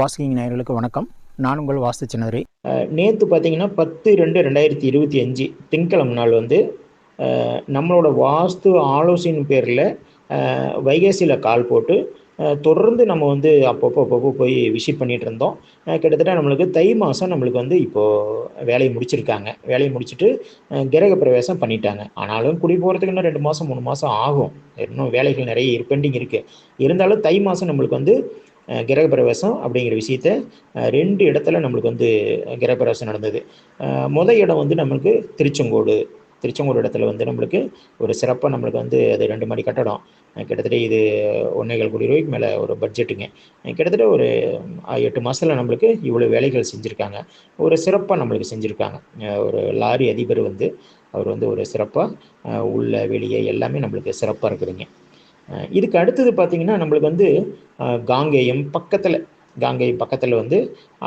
வாசிக்கிங் நேயர்களுக்கு வணக்கம். நான் உங்கள் வாஸ்து சின்னதரி. நேற்று பார்த்தீங்கன்னா பத்து ரெண்டு ரெண்டாயிரத்தி இருபத்தி அஞ்சு திங்கக்கிழமை நாள் வந்து நம்மளோட வாஸ்து ஆலோசனை பேரில் வைகாசியில் கால் போட்டு தொடர்ந்து நம்ம வந்து அப்பப்போ அப்பப்போ போய் விசிட் பண்ணிகிட்டு இருந்தோம். கிட்டத்தட்ட நம்மளுக்கு தை மாதம் நம்மளுக்கு வந்து இப்போது வேலையை முடிச்சிருக்காங்க. வேலையை முடிச்சுட்டு கிரக பிரவேசம் பண்ணிட்டாங்க. ஆனாலும் குடி போகிறதுக்கு இன்னும் ரெண்டு மாதம் மூணு மாதம் ஆகும். இன்னும் வேலைகள் நிறைய பெண்டிங் இருக்குது இருந்தாலும் தை மாதம் நம்மளுக்கு வந்து கிரகப்பிரவேசம் அப்படிங்கிற விஷயத்த ரெண்டு இடத்துல நம்மளுக்கு வந்து கிரகப்பிரவேசம் நடந்தது. முத இடம் வந்து நம்மளுக்கு திருச்செங்கோடு. திருச்செங்கோடு இடத்துல வந்து நம்மளுக்கு ஒரு சிறப்பாக நம்மளுக்கு வந்து அது ரெண்டு மாடி கட்டடம். கிட்டத்தட்ட இது ஒன்றேகால் கோடி ரூபாய்க்கு மேலே ஒரு பட்ஜெட்டுங்க. கிட்டத்தட்ட ஒரு எட்டு மாதத்தில் நம்மளுக்கு இவ்வளோ வேலைகள் செஞ்சுருக்காங்க. ஒரு சிறப்பாக நம்மளுக்கு செஞ்சுருக்காங்க. ஒரு லாரி அதிபர் வந்து அவர் வந்து ஒரு சிறப்பாக உள்ள வெளியே எல்லாமே நம்மளுக்கு சிறப்பாக இருக்குதுங்க. இதுக்கு அடுத்தது பார்த்தீங்கன்னா நம்மளுக்கு வந்து காங்கேயம் பக்கத்தில் காங்கேயம் பக்கத்தில் வந்து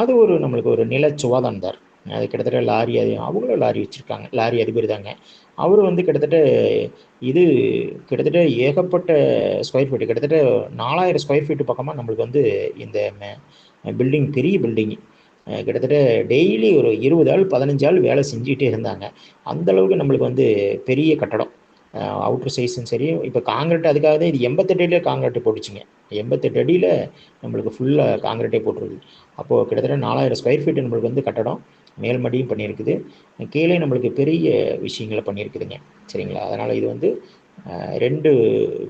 அது ஒரு நம்மளுக்கு ஒரு நில சுவாதான்தார் அது கிட்டத்தட்ட லாரி அதி அவங்களும் லாரி வச்சுருக்காங்க லாரி அதிபர் தாங்க. அவர் வந்து கிட்டத்தட்ட இது கிட்டத்தட்ட ஏகப்பட்ட ஸ்கொயர் ஃபீட்டு கிட்டத்தட்ட நாலாயிரம் ஸ்கொயர் ஃபீட்டு பக்கமாக நம்மளுக்கு வந்து இந்த பில்டிங் பெரிய பில்டிங் கிட்டத்தட்ட டெய்லி ஒரு இருபது ஆள் பதினஞ்சு ஆள் வேலை செஞ்சுக்கிட்டே இருந்தாங்க. அந்த அளவுக்கு நம்மளுக்கு வந்து பெரிய கட்டடம். அவுட்டர் சைஸும் சரி இப்போ காங்கிரட் அதுக்காக தான் இது எண்பத்தெட்டு அடியில் காங்கிரட்டை போட்டுச்சுங்க. எண்பத்தெட்டு அடியில் நம்மளுக்கு ஃபுல்லாக காங்கிரட்டே போட்டுருது அப்போது கிட்டத்தட்ட நாலாயிரம் ஸ்கொயர் ஃபீட் நம்மளுக்கு வந்து கட்டடம் மேல்மடியும் பண்ணியிருக்குது. கீழே நம்மளுக்கு பெரிய விஷயங்களை பண்ணியிருக்குதுங்க. சரிங்களா? அதனால் இது வந்து ரெண்டு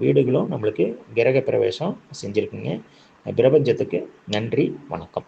வீடுகளும் நம்மளுக்கு கிரக பிரவேசம் செஞ்சுருக்குங்க. பிரபஞ்சத்துக்கு நன்றி வணக்கம்.